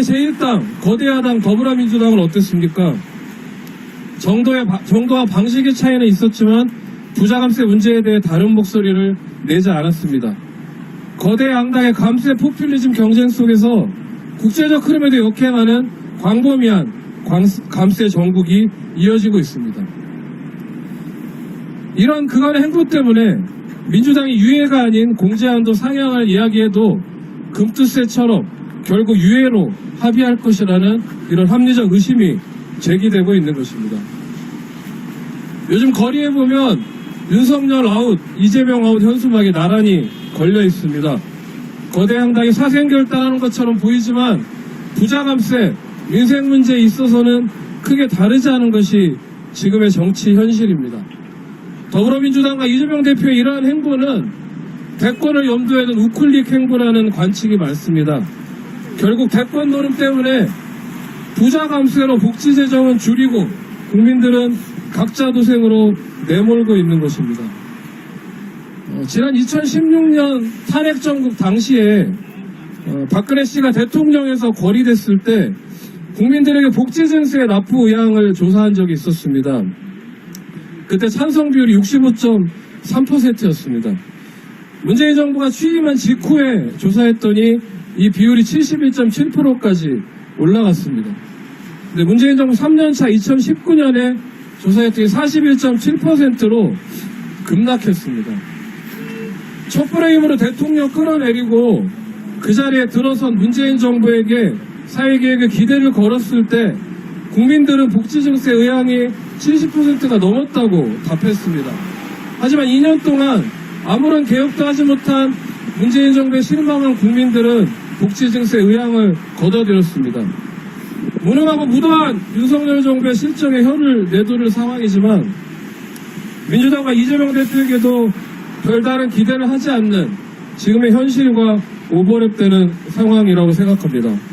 제1당, 거대야당 더불어민주당은 어땠습니까? 정도의, 바- 정도와 방식의 차이는 있었지만 부자 감세 문제에 대해 다른 목소리를 내지 않았습니다. 거대 양당의 감세 포퓰리즘 경쟁 속에서 국제적 흐름에도 역행하는 광범위한 광- 감세 정국이 이어지고 있습니다. 이런 그간의 행보 때문에 민주당이 유예가 아닌 공제안도 상향할 이야기에도 금투세처럼 결국 유예로 합의할 것이라는 이런 합리적 의심이 제기되고 있는 것입니다. 요즘 거리에 보면 윤석열 아웃, 이재명 아웃 현수막이 나란히 걸려 있습니다. 거대 양당이 사생결단하는 것처럼 보이지만 부자감세, 민생 문제에 있어서는 크게 다르지 않은 것이 지금의 정치 현실입니다. 더불어민주당과 이재명 대표의 이러한 행보는 대권을 염두에 둔 우클릭 행보라는 관측이 많습니다. 결국 대권 노름 때문에 부자 감세로 복지 재정은 줄이고 국민들은 각자 도생으로 내몰고 있는 것입니다. 어, 지난 2016년 탄핵 정국 당시에 어, 박근혜 씨가 대통령에서 거리됐을 때 국민들에게 복지 증세의 납부 의향을 조사한 적이 있었습니다. 그때 찬성 비율이 65.3%였습니다. 문재인 정부가 취임한 직후에 조사했더니 이 비율이 71.7%까지 올라갔습니다. 근데 문재인 정부 3년차 2019년에 조사했더니 41.7%로 급락했습니다. 촛불의 힘으로 대통령 끌어내리고 그 자리에 들어선 문재인 정부에게 사회계획에 기대를 걸었을 때 국민들은 복지 증세 의향이 70%가 넘었다고 답했습니다. 하지만 2년 동안 아무런 개혁도 하지 못한 문재인 정부에 실망한 국민들은 복지 증세 의향을 걷어들였습니다. 무능하고 무도한 윤석열 정부의 실정에 혀를 내두를 상황이지만 민주당과 이재명 대표에게도 별다른 기대를 하지 않는 지금의 현실과 오버랩되는 상황이라고 생각합니다.